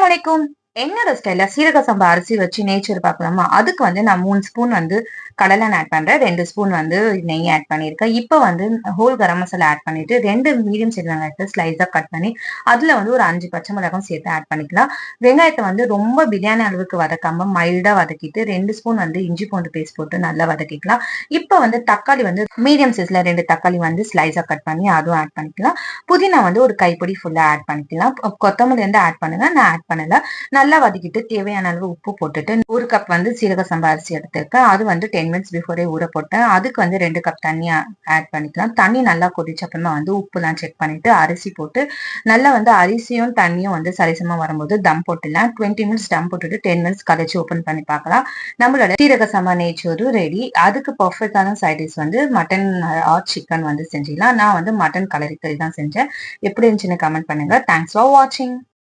வலைக்கும் என்னோட ஸ்டைல சீரக சம்பா அரிசி வச்சு நேச்சர் பார்க்கலாமா அதுக்கு வந்து நான் மூணு ஸ்பூன் வந்து கடலை ஆட் பண்றேன். ரெண்டு ஸ்பூன் வந்து நெய் ஆட் பண்ணியிருக்கேன். இப்போ வந்து ஹோல் கரம் மசாலா ஆட் பண்ணிட்டு ரெண்டு மீடியம் சைஸ் வெங்காயத்தை ஸ்லைஸா கட் பண்ணி அதுல வந்து ஒரு அஞ்சு பச்சை மிளகாய் சேர்த்து ஆட் பண்ணிக்கலாம். வெங்காயத்தை வந்து ரொம்ப பிரியாணி அளவுக்கு வதக்காம மைல்டா வதக்கிட்டு ரெண்டு ஸ்பூன் வந்து இஞ்சி பூண்டு பேஸ்ட் போட்டு நல்லா வதக்கிக்கலாம். இப்போ வந்து தக்காளி வந்து மீடியம் சைஸ்ல ரெண்டு தக்காளி வந்து ஸ்லைஸா கட் பண்ணி அதுவும் ஆட் பண்ணிக்கலாம். புதினா வந்து ஒரு கைப்பிடி ஃபுல்லா ஆட் பண்ணிக்கலாம். கொத்தமல்லி வந்து ஆட் பண்ணுங்க. நான் ஆட் பண்ணல. நல்லா வதக்கிட்டு தேவையான அளவு உப்பு போட்டுட்டு ஒரு கப் வந்து சீரக சம்பா அரிசி எடுத்துருக்கேன். அது வந்து டென் மினிட்ஸ் பிஃபோரே ஊற போட்டேன். அதுக்கு வந்து ரெண்டு கப் தண்ணியை ஆட் பண்ணிக்கலாம். தண்ணி நல்லா கொதிச்ச அப்புறமா வந்து உப்புலாம் செக் பண்ணிட்டு அரிசி போட்டு நல்லா வந்து அரிசியும் தண்ணியும் வந்து சரிசமா வரும்போது தம் போட்டுலாம். டுவெண்ட்டி மினிட்ஸ் தம் போட்டுட்டு டென் மினிட்ஸ் கழிச்சு ஓப்பன் பண்ணி பார்க்கலாம். நம்மளோட சீரக சம்பா நேச்சோரு ரெடி அதுக்கு பர்ஃபெக்டான சைடிஸ் வந்து மட்டன் ஆர் சிக்கன் வந்து செஞ்சிடலாம். நான் வந்து மட்டன் கலரி கறி தான் செஞ்சேன். எப்படி இருந்துச்சுன்னு கமெண்ட் பண்ணுங்க. தேங்க்ஸ் ஃபார் வாட்சிங்